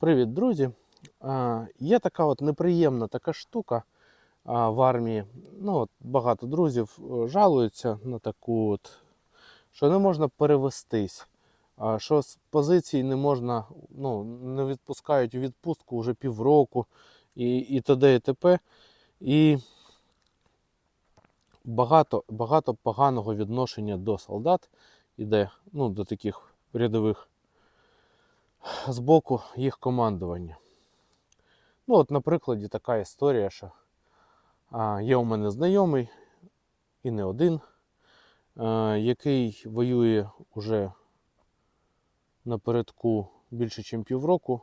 Привіт, друзі! Є така от неприємна така штука в армії. Ну, от багато друзів е, жалуються на таку, от, що не можна перевестись, що з позицій не можна, ну, не відпускають у відпустку вже півроку і, і т.д. і т.п. І багато, багато поганого відношення до солдат іде, ну, до таких рядових з боку їх командування. Ну, от, на прикладі така історія, що є у мене знайомий, і не один, який воює уже напередку більше, ніж півроку.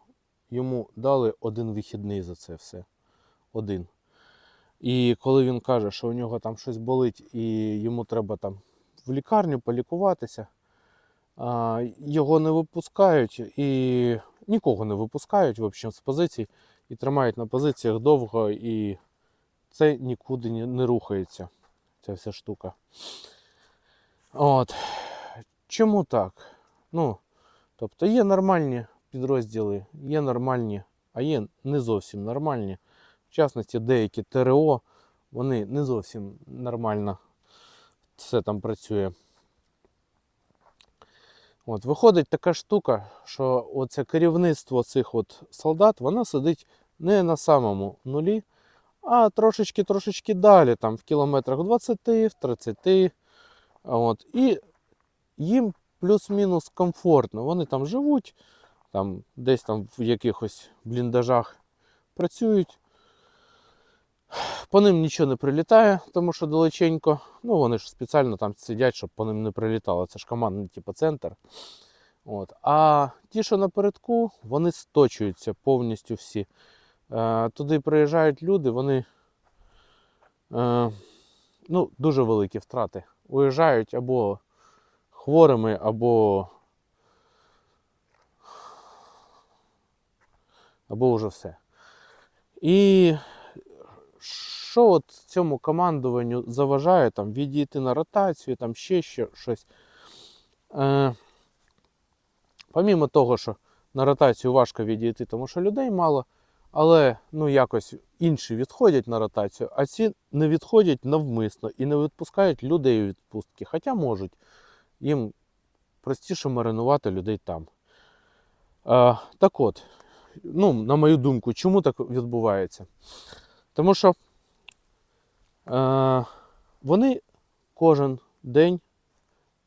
Йому дали один вихідний за це все. Один. І коли він каже, що у нього там щось болить і йому треба там в лікарню полікуватися, його не випускають і нікого не випускають в общем, з позицій і тримають на позиціях довго, і це нікуди не, рухається, ця вся штука. От. Чому так? Ну, тобто є нормальні підрозділи, є нормальні, а є не зовсім нормальні. В частності деякі ТРО, вони не зовсім нормально все там працює. От, виходить така штука, що оце керівництво цих от солдат, воно сидить не на самому нулі, а трошечки-трошечки далі, там в кілометрах 20, в 30. От, і їм плюс-мінус комфортно. Вони там живуть, там, десь там в якихось бліндажах працюють. По ним нічого не прилітає, тому що далеченько. Ну, вони ж спеціально там сидять, щоб по ним не прилітало. Це ж командний типу, центр. От. А ті, що напередку, вони сточуються повністю всі. Е, туди приїжджають люди, вони е, ну, дуже великі втрати. Уїжджають або хворими, або. Або вже все. І що от цьому командуванню заважає там відійти на ротацію, там ще ще щось. Е, помімо того, що на ротацію важко відійти, тому що людей мало, але ну якось інші відходять на ротацію, а ці не відходять навмисно і не відпускають людей у відпустки. Хоча можуть. Їм простіше маринувати людей там. Е, так от, ну, на мою думку, чому так відбувається? Тому що вони кожен день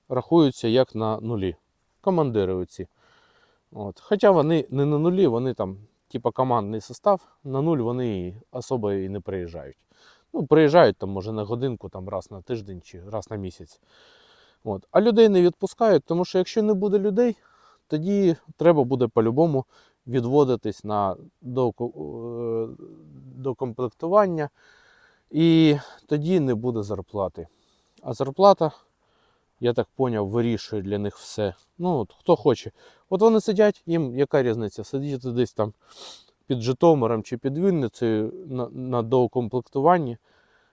рахуються як на нулі. Командири оці. От. Хоча вони не на нулі, вони там, типа командний состав, на нуль вони і особо і не приїжджають. Ну, приїжджають там, може, на годинку, там, раз на тиждень чи раз на місяць. От. А людей не відпускають, тому що якщо не буде людей, тоді треба буде по-любому відводитись на е, докомплектування, і тоді не буде зарплати. А зарплата, я так поняв, вирішує для них все. Ну, от, хто хоче. От вони сидять, їм яка різниця? Сидіти десь там під Житомиром чи під Вінницею на, на доукомплектуванні,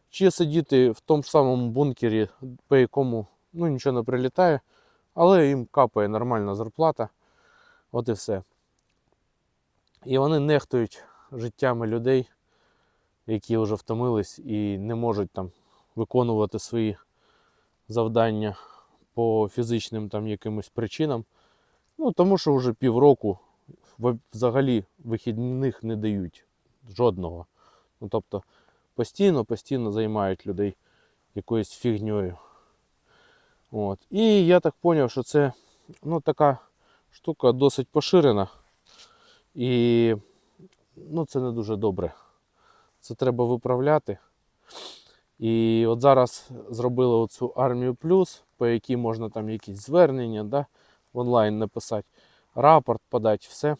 чи сидіти в тому ж самому бункері, по якому ну, нічого не прилітає, але їм капає нормальна зарплата. От і все. І вони нехтують життями людей, які вже втомились і не можуть там виконувати свої завдання по фізичним там якимось причинам. Ну, тому що вже півроку взагалі вихідних не дають жодного. Ну, тобто постійно, постійно займають людей якоюсь фігньою. От. І я так зрозумів, що це ну, така штука досить поширена. І ну, це не дуже добре. Це треба виправляти. І от зараз зробили оцю армію плюс, по якій можна там якісь звернення да, онлайн написати, рапорт подати, все.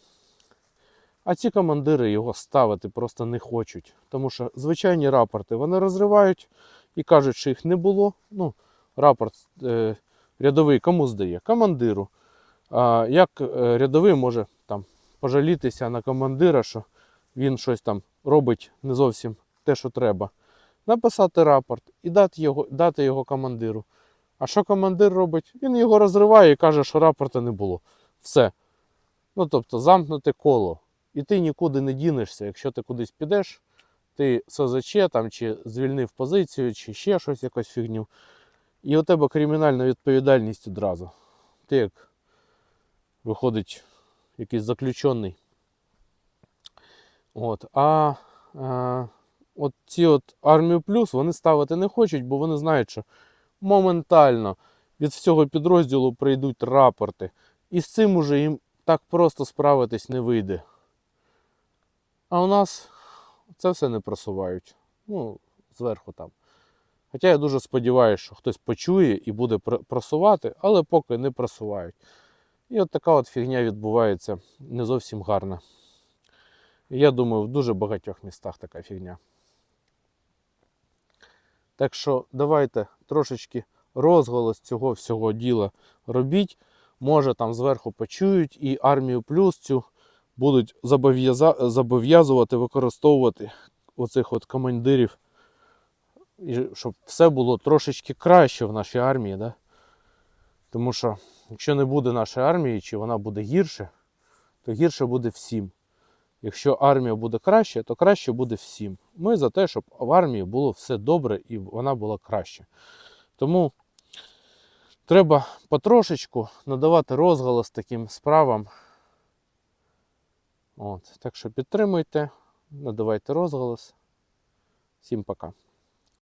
А ці командири його ставити просто не хочуть. Тому що звичайні рапорти вони розривають і кажуть, що їх не було. Ну, рапорт е, рядовий кому здає? Командиру. А як е, рядовий може там пожалітися на командира, що він щось там робить не зовсім те, що треба. Написати рапорт і дати його, дати його командиру. А що командир робить? Він його розриває і каже, що рапорта не було. Все. Ну тобто замкнуте коло. І ти нікуди не дінешся. Якщо ти кудись підеш, ти СЗЧ там, чи звільнив позицію, чи ще щось, якусь фігню. І у тебе кримінальна відповідальність одразу. Ти як виходить якийсь заключений. От. А, а от ці от армію плюс вони ставити не хочуть, бо вони знають, що моментально від всього підрозділу прийдуть рапорти. І з цим уже їм так просто справитись не вийде. А у нас це все не просувають. Ну, зверху там. Хоча я дуже сподіваюся, що хтось почує і буде просувати, але поки не просувають. І от така от фігня відбувається не зовсім гарна. Я думаю, в дуже багатьох містах така фігня. Так що давайте трошечки розголос цього всього діла робіть. Може там зверху почують і армію плюс цю будуть зобов'язувати використовувати оцих от командирів, і щоб все було трошечки краще в нашій армії. Да? Тому що якщо не буде нашої армії, чи вона буде гірше, то гірше буде всім. Якщо армія буде краще, то краще буде всім. Ми за те, щоб в армії було все добре і вона була краще. Тому треба потрошечку надавати розголос таким справам. От, так що підтримуйте, надавайте розголос. Всім пока.